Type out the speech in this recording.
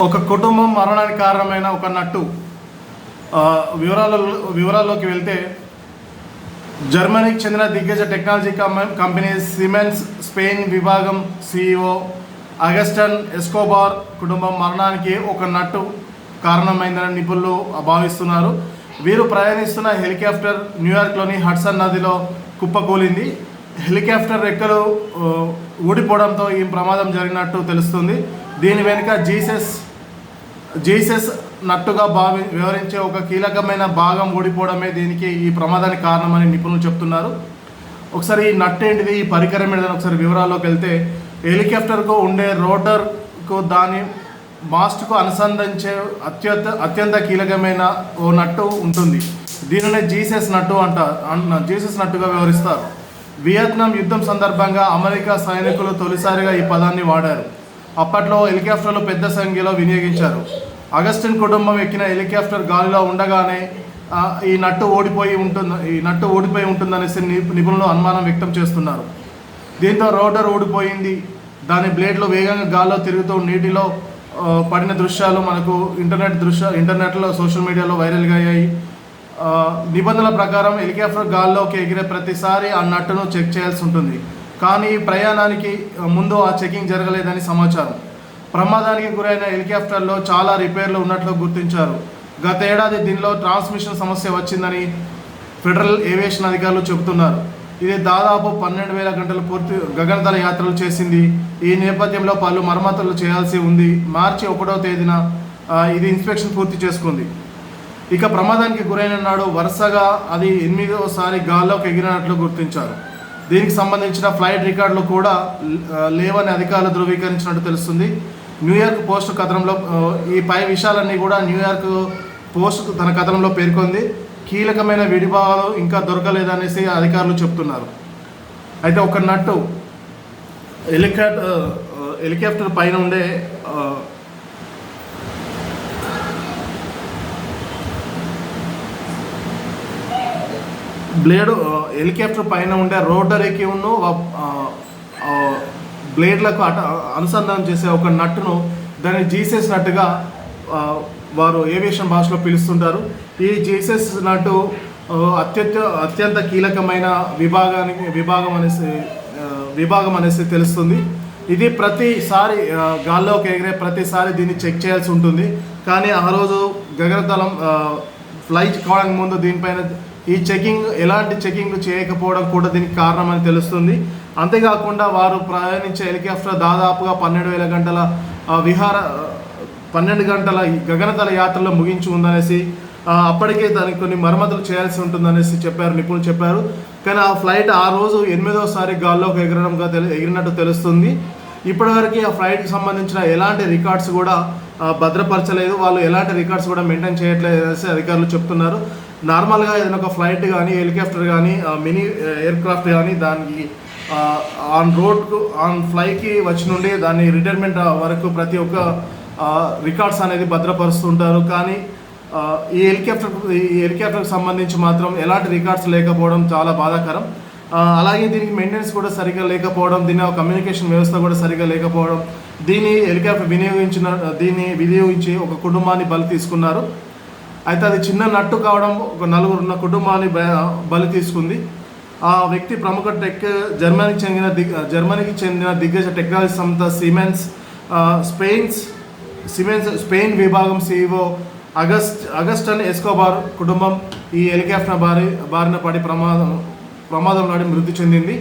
ఒక కుటుంబం మరణానికి కారణమైన ఒక నట్టు ఆ, వివరాల వివరాల్లోకి వెళ్తే జర్మనీకి చెందిన దిగ్గజ టెక్నాలజీ కంపెనీ సిమెన్స్ స్పెయిన్ విభాగం సిఇఓ అగస్టన్ ఎస్కోబార్ కుటుంబం మరణానికి ఒక నట్టు కారణమైందని నిపుణులు భావిస్తున్నారు. వీరు ప్రయాణిస్తున్న హెలికాప్టర్ న్యూయార్క్లోని హడ్సన్ నదిలో కుప్పకూలింది. హెలికాప్టర్ రెక్కలు ఊడిపోవడంతో ఈ ప్రమాదం జరిగినట్టు తెలుస్తుంది. దీని వెనుక జీసస్ జీసస్ నట్టుగా భావి వివరించే ఒక కీలకమైన భాగం ఊడిపోవడమే దీనికి ఈ ప్రమాదానికి కారణమని నిపుణులు చెప్తున్నారు. ఒకసారి ఈ నట్ ఏంటిది ఈ పరికరం ఏంటిదని ఒకసారి వివరాల్లోకి వెళ్తే హెలికాప్టర్కు ఉండే రోటర్కు దాని మాస్ట్కు అనుసంధించే అత్యంత అత్యంత కీలకమైన ఓ నట్టు ఉంటుంది. దీనినే జీసస్ నట్టు అంట జీసస్ నట్టుగా వివరిస్తారు. వియత్నాం యుద్ధం సందర్భంగా అమెరికా సైనికులు తొలిసారిగా ఈ పదాన్ని వాడారు. అప్పట్లో హెలికాప్టర్లు పెద్ద సంఖ్యలో వినియోగించారు. అగస్టిన్ కుటుంబం ఎక్కిన హెలికాప్టర్ గాలిలో ఉండగానే ఈ నట్టు ఓడిపోయి ఉంటుంది ఈ నట్టు ఓడిపోయి ఉంటుందనేసి ని- నిపుణులు అనుమానం వ్యక్తం చేస్తున్నారు. దీంతో రోటర్ ఓడిపోయింది దాని బ్లేడ్లు వేగంగా గాల్లో తిరుగుతూ నీటిలో పడిన దృశ్యాలు మనకు ఇంటర్నెట్ దృశ్య ఇంటర్నెట్లో సోషల్ మీడియాలో వైరల్గా అయ్యాయి. నిబంధనల ప్రకారం హెలికాప్టర్ గాల్లోకి ఎగిరే ప్రతిసారి ఆ నట్టును చెక్ చేయాల్సి ఉంటుంది. కానీ ఈ ప్రయాణానికి ముందు ఆ చెకింగ్ జరగలేదని సమాచారం. ప్రమాదానికి గురైన హెలికాప్టర్లో చాలా రిపేర్లు ఉన్నట్లు గుర్తించారు. గత ఏడాది దీనిలో ట్రాన్స్మిషన్ సమస్య వచ్చిందని ఫెడరల్ ఏవియేషన్ అధికారులు చెబుతున్నారు. ఇది దాదాపు పన్నెండు వేల గంటలు పూర్తి గగనతల యాత్రలు చేసింది. ఈ నేపథ్యంలో పలు మరమ్మతులు చేయాల్సి ఉంది. మార్చి ఒకటో తేదీన ఇది ఇన్స్పెక్షన్ పూర్తి చేసుకుంది. ఇక ప్రమాదానికి గురైన నాడు వరుసగా అది ఎనిమిదోసారి గాల్లోకి ఎగిరినట్లు గుర్తించారు. దీనికి సంబంధించిన ఫ్లైట్ రికార్డులు కూడా లేవని అధికారులు ధృవీకరించినట్టు తెలుస్తుంది. న్యూయార్క్ పోస్ట్ కథనంలో ఈ పై విషయాలన్నీ కూడా న్యూయార్క్ పోస్ట్ తన కథనంలో పేర్కొంది. కీలకమైన విడిభాగాలు ఇంకా దొరకలేదనేసి అధికారులు చెప్తున్నారు. అయితే ఒక నట్టు హెలికాప్టర్ హెలికాప్టర్ పైన ఉండే బ్లేడ్ హెలికాప్టర్ పైన ఉండే రోటరీకి ఉన్న బ్లేడ్లకు అట అనుసంధానం చేసే ఒక నట్టును దాన్ని జీసెస్ నట్టుగా వారు ఏవియేషన్ భాషలో పిలుస్తుంటారు. ఈ జీసెస్ నట్టు అత్యంత అత్యంత కీలకమైన విభాగానికి విభాగం అనేసి విభాగం అనేసి తెలుస్తుంది. ఇది ప్రతిసారి గాల్లోకి ఎగిరే ప్రతిసారి దీన్ని చెక్ చేయాల్సి ఉంటుంది. కానీ ఆ రోజు గగనతలం ఫ్లైట్ కావడానికి ముందు దీనిపైన ఈ చెకింగ్ ఎలాంటి చెకింగ్లు చేయకపోవడం కూడా దీనికి కారణమని తెలుస్తుంది. అంతేకాకుండా వారు ప్రయాణించే హెలికాప్టర్ దాదాపుగా పన్నెండు వేల గంటల విహార పన్నెండు గంటల గగనతల యాత్రలో ముగించి ఉందనేసి అప్పటికే దానికి కొన్ని మరమ్మతులు చేయాల్సి ఉంటుందనేసి చెప్పారు నిపుణులు చెప్పారు. కానీ ఆ ఫ్లైట్ ఆ రోజు ఎనిమిదోసారి గాల్లోకి ఎగరడంగా తెలి ఎగిరినట్టు తెలుస్తుంది. ఇప్పటివరకు ఆ ఫ్లైట్కి సంబంధించిన ఎలాంటి రికార్డ్స్ కూడా భద్రపరచలేదు. వాళ్ళు ఎలాంటి రికార్డ్స్ కూడా మెయింటైన్ చేయట్లేదు అనేసి అధికారులు చెప్తున్నారు. నార్మల్గా ఏదైనా ఒక ఫ్లైట్ కానీ హెలికాప్టర్ కానీ మినీ ఎయిర్క్రాఫ్ట్ కానీ దానికి ఆన్ రోడ్కు ఆన్ ఫ్లైకి వచ్చి నుండి దాన్ని రిటైర్మెంట్ వరకు ప్రతి ఒక్క రికార్డ్స్ అనేది భద్రపరుస్తుంటారు కానీ ఈ హెలికాప్టర్ ఈ హెలికాప్టర్కి సంబంధించి మాత్రం ఎలాంటి రికార్డ్స్ లేకపోవడం చాలా బాధాకరం. అలాగే దీనికి మెయింటెనెన్స్ కూడా సరిగ్గా లేకపోవడం దీని కమ్యూనికేషన్ వ్యవస్థ కూడా సరిగ్గా లేకపోవడం దీన్ని హెలికాప్టర్ వినియోగించిన దీన్ని వినియోగించి ఒక కుటుంబాన్ని బలి తీసుకున్నారు. అయితే అది చిన్న నట్టు కావడం ఒక నలుగురు ఉన్న కుటుంబాన్ని బ- బలి తీసుకుంది. ఆ వ్యక్తి ప్రముఖ టెక్ జర్మనీకి చెందిన దిగ్ జర్మనీకి చెందిన దిగ్గజ టెక్నాలజీ సంస్థ సిమెన్స్ స్పెయిన్స్ సిమెన్స్ స్పెయిన్ విభాగం సిఇఓ అగస్ట్ అగస్టన్ ఎస్కోబార్ కుటుంబం ఈ హెలికాప్టర్ బారి బారిన పడి ప్రమాదం ప్రమాదంలో మృతి చెందింది.